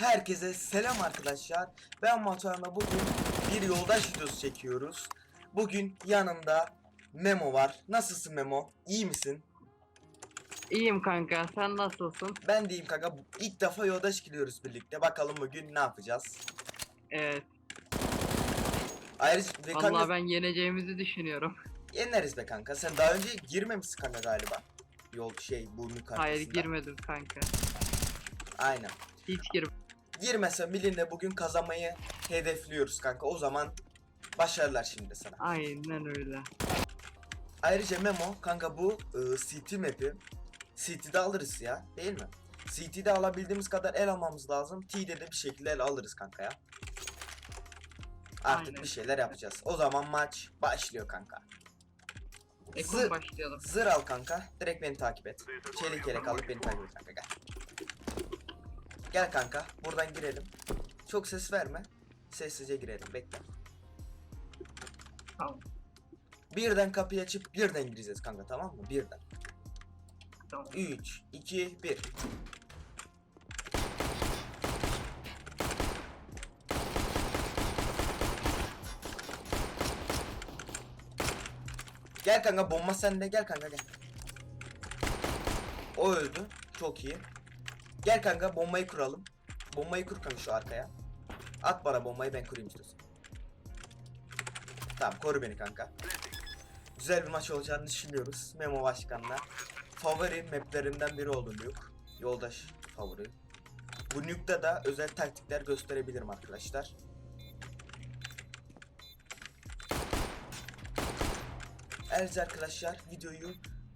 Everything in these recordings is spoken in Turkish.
Herkese selam arkadaşlar. Ben Matuan'la bugün bir yoldaş videosu çekiyoruz. Bugün yanımda Memo var. Nasılsın Memo? İyi misin? İyiyim kanka sen nasılsın? Ben deyim kanka. bu- İlk defa yoldaş gidiyoruz birlikte. Bakalım bugün ne yapacağız? Evet. Ayrıca Vallahi kanka ben yeneceğimizi düşünüyorum. yeneriz be kanka. Sen daha önce girmemişsin kanka galiba. Yol şey bu arkasında. Hayır girmedim kanka. Aynen. Hiç gir. Girmesen bilinle bugün kazanmayı hedefliyoruz kanka. O zaman başarılar şimdi sana. Aynen öyle. Ayrıca Memo kanka bu e, CT map'i CT'de alırız ya değil mi? CT'de alabildiğimiz kadar el almamız lazım. T'de de bir şekilde el alırız kanka ya. Artık Aynen. bir şeyler yapacağız. O zaman maç başlıyor kanka. Ekon başlayalım. Zır al kanka. Direkt beni takip et. Çelik yelek alıp beni takip et kanka gel. Gel kanka. Buradan girelim. Çok ses verme. Sessizce girelim. Bekle. Tamam. Birden kapıyı açıp birden gireceğiz kanka tamam mı? Birden. Tamam. 3, 2, 1. Gel kanka bomba sende gel kanka gel. O öldü. Çok iyi. Gel kanka bombayı kuralım. Bombayı kur kanka şu arkaya. At bana bombayı ben kurayım istiyorsan. Tamam koru beni kanka. Güzel bir maç olacağını düşünüyoruz. Memo Başkan'la. Favori maplerimden biri oldu Nuke. Yoldaş favori. Bu Nuke'da da özel taktikler gösterebilirim arkadaşlar. Ayrıca arkadaşlar videoyu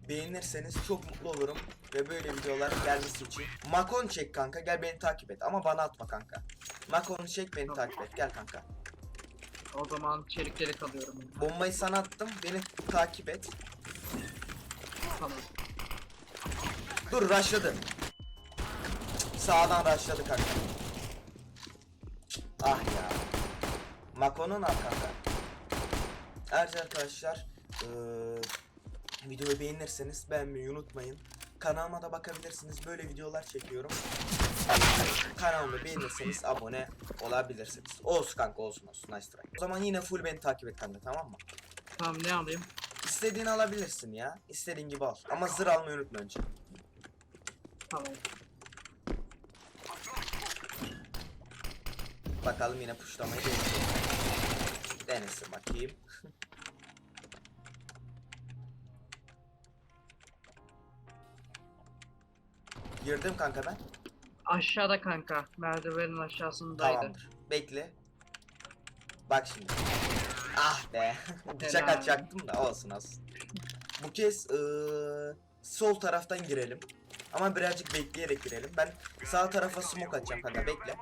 beğenirseniz çok mutlu olurum. Ve böyle videolar gelmesi için. Makon çek kanka gel beni takip et ama bana atma kanka. Makon'u çek beni takip et gel kanka. O zaman çelik çelik alıyorum. Bombayı sana attım beni takip et. Tamam. Dur rushladı. Sağdan rushladı kanka. Ah ya. Mako'nun arkanda. Ayrıca arkadaşlar eee, videoyu beğenirseniz beğenmeyi unutmayın. Kanalıma da bakabilirsiniz. Böyle videolar çekiyorum. Kanalımı beğenirseniz abone olabilirsiniz. Olsun kanka olsun olsun. Nice try. O zaman yine full beni takip et kanka tamam mı? Tamam ne alayım? İstediğini alabilirsin ya. İstediğin gibi al. Ama zır almayı unutma önce. Tamam. Bakalım yine puşlamayı deneyecek. Denesin bakayım. Girdim kanka ben. Aşağıda kanka. Merdivenin aşağısındaydı. Tamamdır. Bekle. Bak şimdi. Ah be. Bıçak atacaktım da olsun olsun. Bu kez ıı, sol taraftan girelim. Ama birazcık bekleyerek girelim. Ben sağ tarafa smoke atacağım kanka bekle.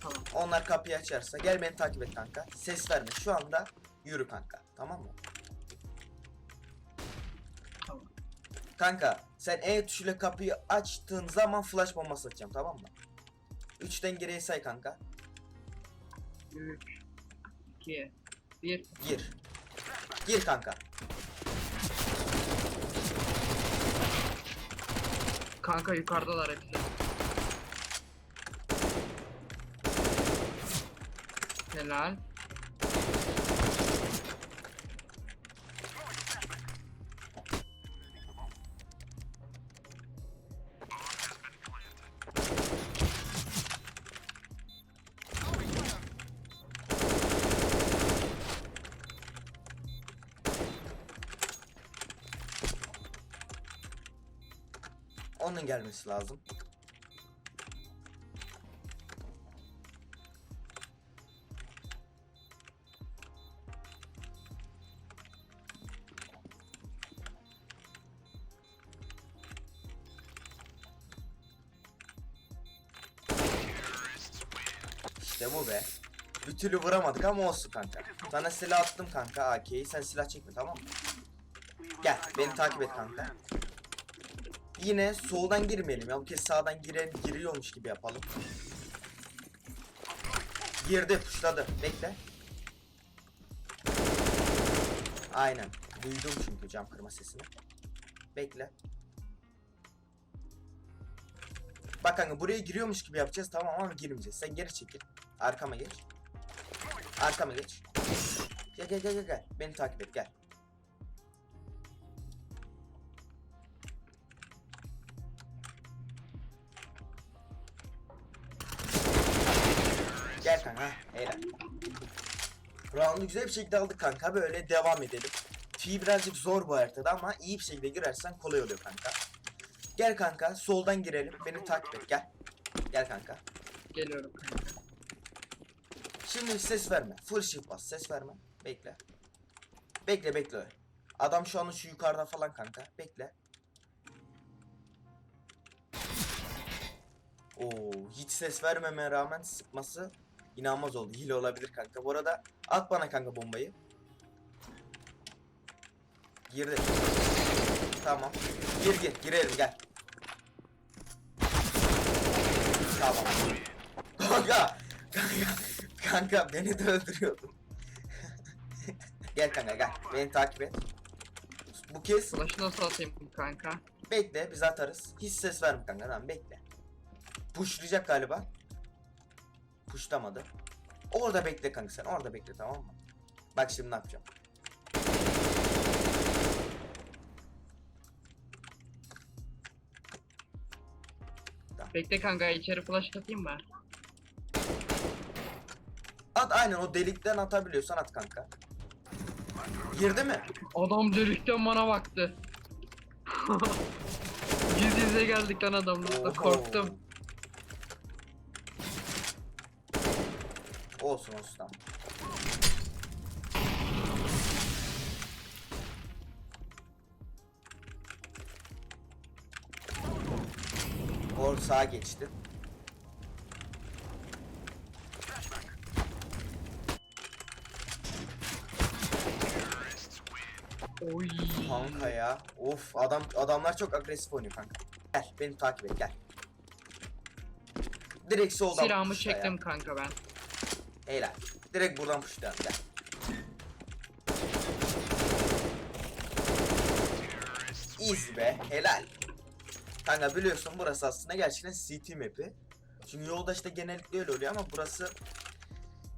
Tamam. Onlar kapıyı açarsa gel beni takip et kanka. Ses verme. Şu anda yürü kanka. Tamam mı? Kanka sen E tuşuyla kapıyı açtığın zaman flash bombası atacağım tamam mı? 3'ten geriye say kanka. 3 2 1 Gir. Gir kanka. Kanka yukarıdalar hepsi. Helal. Onun gelmesi lazım. İşte bu be. Bir türlü vuramadık ama olsun kanka. Sana silah attım kanka AK'yi. Sen silah çekme tamam mı? Gel beni takip et kanka. Yine soldan girmeyelim ya. Bu kez sağdan giren giriyormuş gibi yapalım. Girdi, puşladı. Bekle. Aynen. Duydum çünkü cam kırma sesini. Bekle. Bak kanka buraya giriyormuş gibi yapacağız tamam ama girmeyeceğiz. Sen geri çekil. Arkama geç. Arkama geç. Gel gel gel gel. Beni takip et. Gel Helal. Round'u güzel bir şekilde aldık kanka. Böyle devam edelim. Fi birazcık zor bu haritada ama iyi bir şekilde girersen kolay oluyor kanka. Gel kanka soldan girelim. Beni takip et gel. Gel kanka. Geliyorum kanka. Şimdi ses verme. Full shift bas. Ses verme. Bekle. Bekle bekle öyle. Adam şu anda şu yukarıda falan kanka. Bekle. Oo, hiç ses vermeme rağmen sıkması inanılmaz oldu. Hile olabilir kanka. Bu arada at bana kanka bombayı. Girdi. Tamam. Gir gir. Girelim gel. Tamam. Kanka. Kanka. Kanka beni de öldürüyordun. gel kanka gel. Beni takip et. Bu kez Flash'ı nasıl atayım kanka? bekle biz atarız. Hiç ses verme kanka tamam bekle. Pushlayacak galiba. Pushlamadı. Orada bekle kanka sen orada bekle tamam mı? Bak şimdi ne yapacağım. Bekle kanka içeri flash atayım mı? At aynen o delikten atabiliyorsan at kanka. Girdi mi? Adam delikten bana baktı. Yüz yüze geldik lan adamla. Oho. Korktum. Olsun olsun tamam. Or sağa geçti. Oy. Kanka ya. Of adam adamlar çok agresif oynuyor kanka. Gel beni takip et gel. Direkt soldan Silahımı pushla ya. çektim kanka ben. Helal. Direkt buradan pushlayalım gel. Easy be. Helal. Kanka biliyorsun burası aslında gerçekten CT map'i. Çünkü yolda işte genellikle öyle oluyor ama burası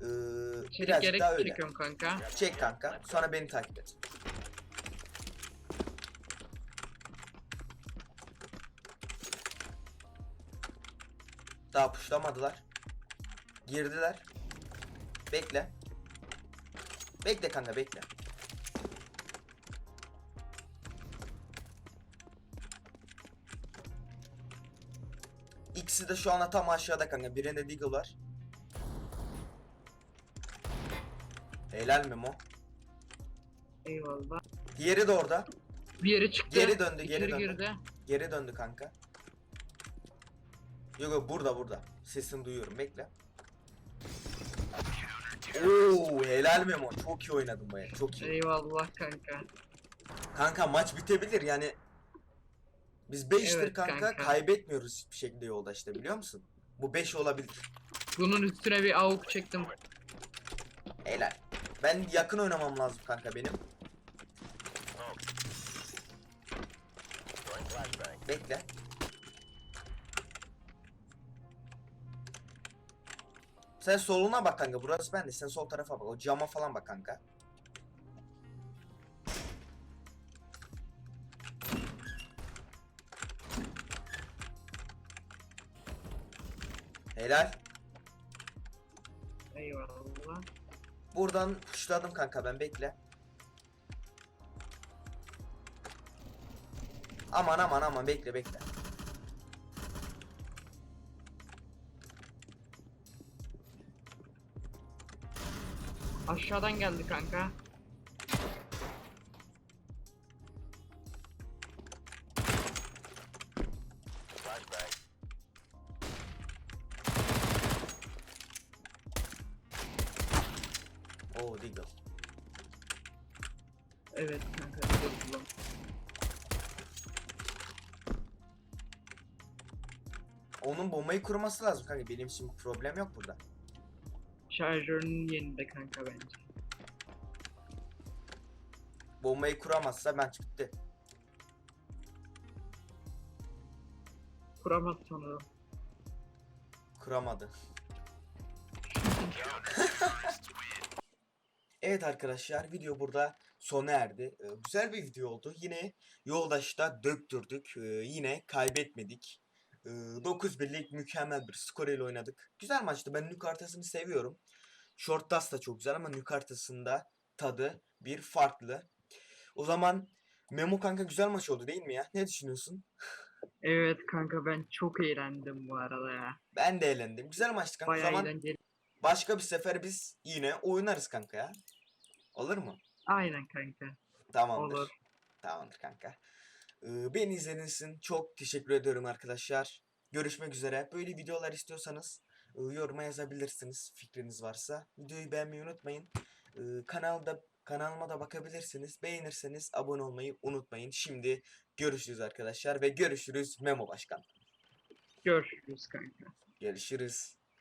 eee Çelik birazcık daha öyle. çekiyorum kanka. Çek kanka. Sonra beni takip et. Daha puşlamadılar. Girdiler. Bekle. Bekle kanka bekle. İkisi de şu anda tam aşağıda kanka. Birinde Deagle var. Helal Memo. Eyvallah. Diğeri de orada. Bir yere çıktı. Geri döndü, geri İçeri döndü. girdi. Geri döndü kanka. Yok yok burada burada. Sesini duyuyorum bekle. Oo helal Memo. Çok iyi oynadın baya. Çok iyi. Eyvallah kanka. Kanka maç bitebilir yani. Biz 5'tir Evet kanka, kanka. kaybetmiyoruz hiçbir şekilde yolda işte biliyor musun? Bu 5 olabilir. Bunun üstüne bir avuk çektim. Helal. Ben yakın oynamam lazım kanka benim. Bekle. Sen soluna bak kanka. Burası bende. Sen sol tarafa bak. O cama falan bak kanka. Helal. Eyvallah. Buradan puşladım kanka ben bekle. Aman aman aman bekle bekle. Aşağıdan geldi kanka. Oo Deagle. Evet kanka. bir de bulalım. Onun bombayı kurması lazım kanka. Benim için problem yok burada. Şarjörünün yerinde kanka bence. Bombayı kuramazsa ben çıktı. Kuramaz sanırım. Kuramadı. evet arkadaşlar video burada sona erdi. Ee, güzel bir video oldu. Yine yoldaşta döktürdük. Ee, yine kaybetmedik. Ee, 9 birlik mükemmel bir skor ile oynadık. Güzel maçtı. Ben Nük haritasını seviyorum. Short Dust da çok güzel ama Nük haritasında tadı bir farklı. O zaman Memo kanka güzel maç oldu değil mi ya? Ne düşünüyorsun? Evet kanka ben çok eğlendim bu arada ya. Ben de eğlendim. Güzel maçtı kanka. O Bayağı zaman eğlenceli. başka bir sefer biz yine oynarız kanka ya. Olur mu? Aynen kanka. Tamamdır. Olur. Tamamdır kanka. Beni izlediğiniz için çok teşekkür ediyorum arkadaşlar. Görüşmek üzere. Böyle videolar istiyorsanız yoruma yazabilirsiniz fikriniz varsa. Videoyu beğenmeyi unutmayın. Kanalda kanalıma da bakabilirsiniz. Beğenirseniz abone olmayı unutmayın. Şimdi görüşürüz arkadaşlar ve görüşürüz Memo Başkan. Görüşürüz kanka. Görüşürüz.